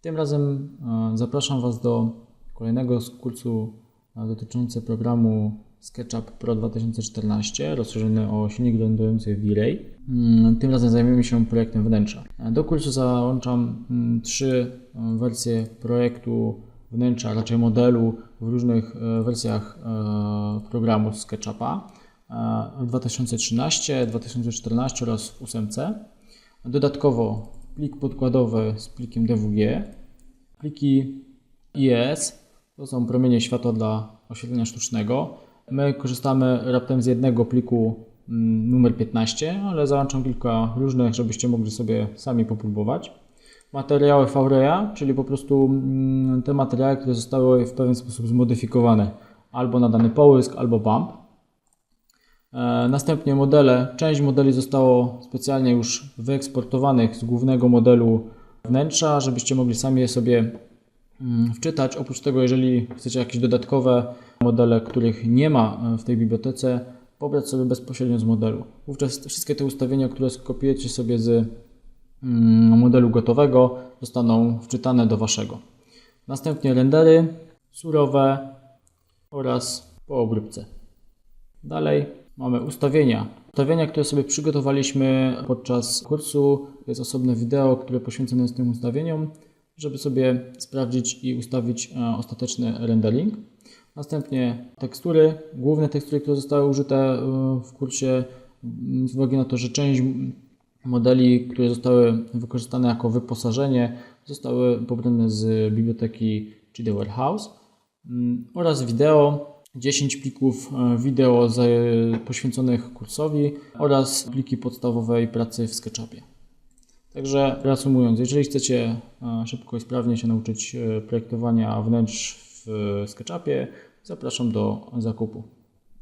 Tym razem e, zapraszam Was do kolejnego z kursu e, dotyczącego programu SketchUp Pro 2014, rozszerzony o silnik renderujący V-Ray. Mm, Tym razem zajmiemy się projektem wnętrza. E, Do kursu załączam mm, trzy wersje projektu wnętrza, raczej modelu w różnych wersjach programu SketchUpa w 2013, 2014 oraz w 8. Dodatkowo plik podkładowy z plikiem DWG, pliki IES, to są promienie światła dla oświetlenia sztucznego. My korzystamy raptem z jednego pliku mm, numer 15, ale załączam kilka różnych, żebyście mogli sobie sami popróbować. Materiały V-Raya, czyli po prostu mm, te materiały, które zostały w pewien sposób zmodyfikowane albo na dany połysk, albo bump. E, Następnie modele, część modeli zostało specjalnie już wyeksportowanych z głównego modelu wnętrza, żebyście mogli sami je sobie mm, wczytać. Oprócz tego, jeżeli chcecie jakieś dodatkowe modele, których nie ma e, w tej bibliotece, pobrać sobie bezpośrednio z modelu. Wówczas wszystkie te ustawienia, które skopiujecie sobie z mm, modelu gotowego, zostaną wczytane do waszego. Następnie rendery surowe oraz po obróbce. Dalej mamy ustawienia. Ustawienia, które sobie przygotowaliśmy podczas kursu. Jest osobne wideo, które poświęcone jest tym ustawieniom, żeby sobie sprawdzić i ustawić e, ostateczny rendering. Następnie tekstury, główne tekstury, które zostały użyte e, w kursie, m, z uwagi na to, że część modeli, które zostały wykorzystane jako wyposażenie, zostały pobrane z biblioteki GD Warehouse mm, oraz wideo, 10 plików e, wideo za- poświęconych kursowi oraz pliki podstawowej pracy w SketchUpie. Także reasumując, jeżeli chcecie e, szybko i sprawnie się nauczyć e, projektowania wnętrz w SketchUpie, zapraszam do zakupu.